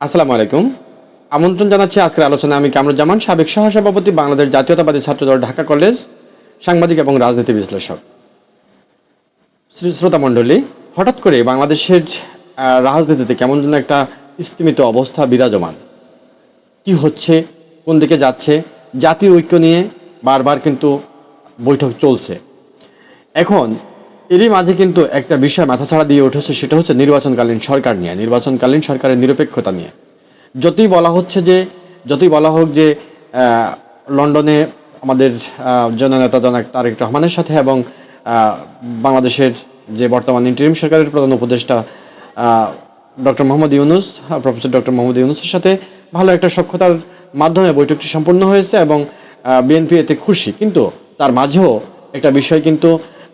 আসসালামু আলাইকুম। আমন্ত্রণ জানাচ্ছি আজকের আলোচনা আমি কামরুজ্জামান, সাবেক সহসভাপতি বাংলাদেশ জাতীয়তাবাদী ছাত্রদল ঢাকা কলেজ, সাংবাদিক এবং রাজনীতি বিশ্লেষক। শ্রী- শ্রোতামণ্ডলী হঠাৎ করে বাংলাদেশের রাজনীতিতে কেমন যেন একটা স্থিমিত অবস্থা বিরাজমান। কি হচ্ছে, কোন দিকে যাচ্ছে, জাতীয় ঐক্য নিয়ে বারবার কিন্তু বৈঠক চলছে। এখন এরই মাঝে কিন্তু একটা বিষয় মাথাছাড়া দিয়ে উঠেছে, সেটা হচ্ছে নির্বাচনকালীন সরকার নিয়ে, নির্বাচনকালীন সরকারের নিরপেক্ষতা নিয়ে। যতই বলা হচ্ছে যে, যতই বলা হোক যে লন্ডনে আমাদের জননেতা জনক তারেক রহমানের সাথে এবং বাংলাদেশের যে বর্তমান ইন্টারিম সরকারের প্রধান উপদেষ্টা doctor Mohammad Yunus, professor doctor Mohammad ইউনুসের সাথে ভালো একটা সক্ষতার মাধ্যমে বৈঠকটি সম্পন্ন হয়েছে এবং বিএনপি এতে খুশি। কিন্তু তার মাঝেও একটা বিষয় কিন্তু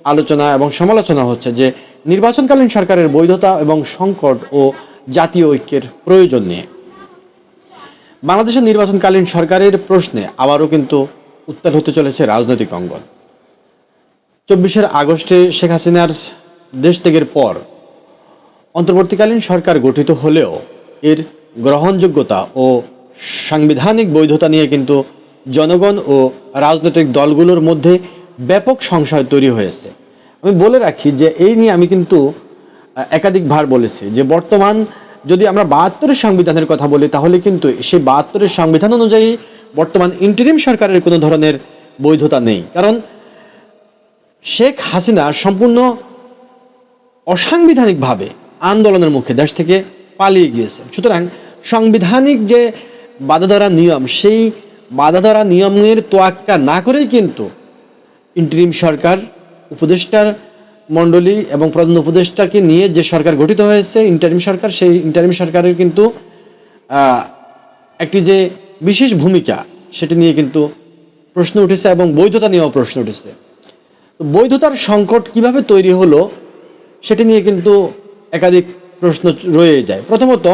আলোচনা এবং সমালোচনা হচ্ছে যে নির্বাচনকালীন সরকারের বৈধতা এবং সংকট ও জাতীয় ঐক্যের প্রয়োজন নিয়ে। বাংলাদেশের নির্বাচনকালীন সরকারের প্রশ্নে আবারও কিন্তু উত্তাল হতে চলেছে রাজনৈতিক অঙ্গন। চব্বিশের আগস্টে শেখ হাসিনার দেশ ত্যাগের পর অন্তর্বর্তীকালীন সরকার গঠিত হলেও এর গ্রহণযোগ্যতা ও সাংবিধানিক বৈধতা নিয়ে কিন্তু জনগণ ও রাজনৈতিক দলগুলোর মধ্যে ব্যাপক সংশয় তৈরি হয়েছে। আমি বলে রাখি যে এই নিয়ে আমি কিন্তু একাধিকবার বলেছি যে বর্তমান যদি আমরা বাহাত্তরের সংবিধানের কথা বলি, তাহলে কিন্তু সেই বাহাত্তরের সংবিধান অনুযায়ী বর্তমান ইন্টারিম সরকারের কোনো ধরনের বৈধতা নেই। কারণ শেখ হাসিনা সম্পূর্ণ অসাংবিধানিকভাবে আন্দোলনের মুখে দেশ থেকে পালিয়ে গিয়েছে সুতরাং সাংবিধানিক যে বাধাধরা নিয়ম, সেই বাধাধরা নিয়মের তোয়াক্কা না করেই কিন্তু ইন্টারিম সরকার উপদেষ্টার মণ্ডলী এবং প্রধান উপদেষ্টাকে নিয়ে যে সরকার গঠিত হয়েছে, ইন্টারিম সরকার, সেই ইন্টারিম সরকারের কিন্তু একটি যে বিশেষ ভূমিকা, সেটি নিয়ে কিন্তু প্রশ্ন উঠেছে এবং বৈধতা নিয়েও প্রশ্ন উঠেছে। বৈধতার সংকট কীভাবে তৈরি হলো, সেটি নিয়ে কিন্তু একাধিক প্রশ্ন রয়ে যায়। প্রথমত,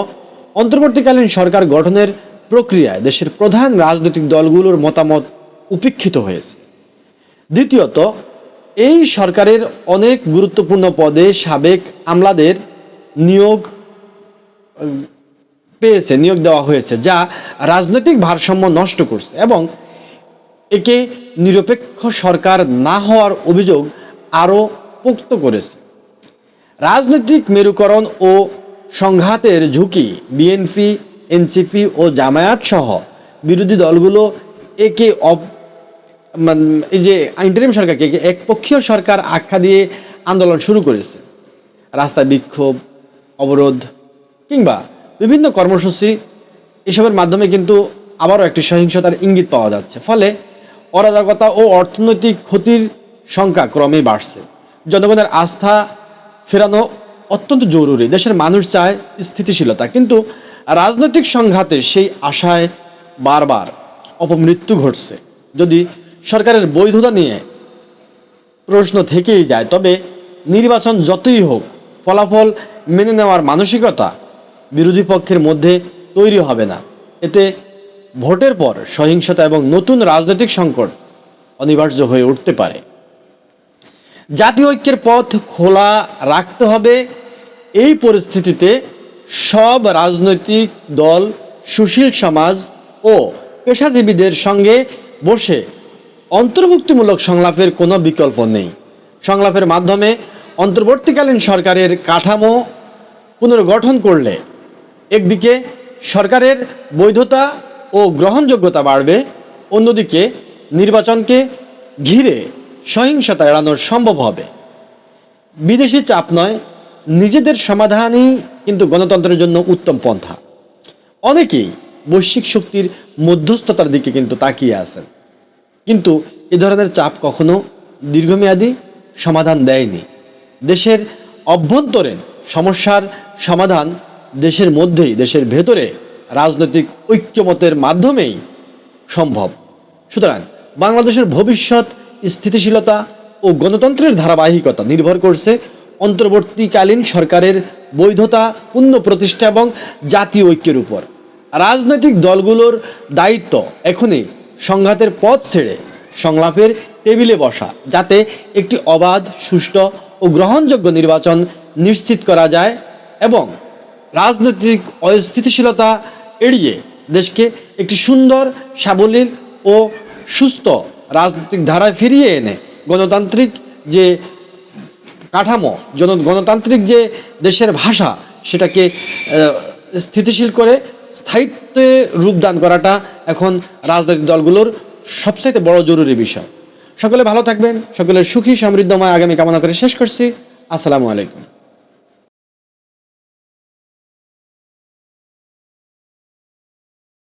অন্তর্বর্তীকালীন সরকার গঠনের প্রক্রিয়ায় দেশের প্রধান রাজনৈতিক দলগুলোর মতামত উপেক্ষিত হয়েছে। দ্বিতীয়ত, এই সরকারের অনেক গুরুত্বপূর্ণ পদে সাবেক আমলাদের নিয়োগ পেয়েছে, নিয়োগ দেওয়া হয়েছে, যা রাজনৈতিক ভারসাম্য নষ্ট করছে এবং একে নিরপেক্ষ সরকার না হওয়ার অভিযোগ আরও পোক্ত করেছে। রাজনৈতিক মেরুকরণ ও সংঘাতের ঝুঁকি, বিএনপি, এনসিপি ও জামায়াত সহ বিরোধী দলগুলো একে অপ- যে ইন্টারিম সরকারকে একে একপক্ষীয় সরকার আখ্যা দিয়ে আন্দোলন শুরু করেছে। রাস্তায় বিক্ষোভ, অবরোধ, কিংবা বিভিন্ন কর্মসূচি, এসবের মাধ্যমে কিন্তু আবারও একটি সহিংসতার ইঙ্গিত পাওয়া যাচ্ছে। ফলে অরাজকতা ও অর্থনৈতিক ক্ষতির সংখ্যা ক্রমেই বাড়ছে। জনগণের আস্থা ফেরানো অত্যন্ত জরুরি। দেশের মানুষ চায় স্থিতিশীলতা, কিন্তু রাজনৈতিক সংঘাতে সেই আশায় বারবার অপমৃত্যু ঘটছে। যদি সরকারের বৈধতা নিয়ে প্রশ্ন থেকেই যায়। তবে নির্বাচন যতই হোক, ফলাফল মেনে নেওয়ার মানসিকতা বিরোধী পক্ষের মধ্যে তৈরি হবে না। এতে ভোটের পর সহিংসতা এবং নতুন রাজনৈতিক সংকট অনিবার্য হয়ে উঠতে পারে। জাতীয় ঐক্যের পথ খোলা রাখতে হবে। এই পরিস্থিতিতে সব রাজনৈতিক দল, সুশীল সমাজ ও পেশাজীবীদের সঙ্গে বসে অন্তর্ভুক্তিমূলক সংলাপের কোনো বিকল্প নেই। সংলাপের মাধ্যমে অন্তর্বর্তীকালীন সরকারের কাঠামো পুনর্গঠন করলে একদিকে সরকারের বৈধতা ও গ্রহণযোগ্যতা বাড়বে, অন্যদিকে নির্বাচনকে ঘিরে সহিংসতা এড়ানো সম্ভব হবে। বিদেশি চাপ নয়, নিজেদের সমাধানই কিন্তু গণতন্ত্রের জন্য উত্তম পন্থা। অনেকেই বৈশ্বিক শক্তির মধ্যস্থতার দিকে কিন্তু তাকিয়ে আছেন। কিন্তু এ ধরনের চাপ কখনো দীর্ঘমেয়াদী সমাধান দেয়নি। দেশের অভ্যন্তরীণ সমস্যার সমাধান দেশের মধ্যেই, দেশের ভেতরে রাজনৈতিক ঐক্যমতের মাধ্যমেই সম্ভব। সুতরাং বাংলাদেশের ভবিষ্যৎ স্থিতিশীলতা ও গণতন্ত্রের ধারাবাহিকতা নির্ভর করছে অন্তর্বর্তীকালীন সরকারের বৈধতা, পূর্ণ প্রতিষ্ঠা এবং জাতীয় ঐক্যের উপর। রাজনৈতিক দলগুলোর দায়িত্ব এখনই সংঘাতের পথ ছেড়ে সংলাপের টেবিলে বসা, যাতে একটি অবাধ, সুষ্ঠু ও গ্রহণযোগ্য নির্বাচন নিশ্চিত করা যায় এবং রাজনৈতিক অস্থিতিশীলতা এড়িয়ে দেশকে একটি সুন্দর, সাবলীল ও সুস্থ রাজনৈতিক ধারায় ফিরিয়ে এনে গণতান্ত্রিক যে কাঠামো, জন, গণতান্ত্রিক যে দেশের ভাষা, সেটাকে স্থিতিশীল করে স্থায়িত্বে রূপদান করাটা এখন রাজনৈতিক দলগুলোর সবচাইতে বড় জরুরি বিষয়। সকলে ভালো থাকবেন সকলে সুখী, সমৃদ্ধময় আগামী কামনা করে শেষ করছি। আসসালামু আলাইকুম।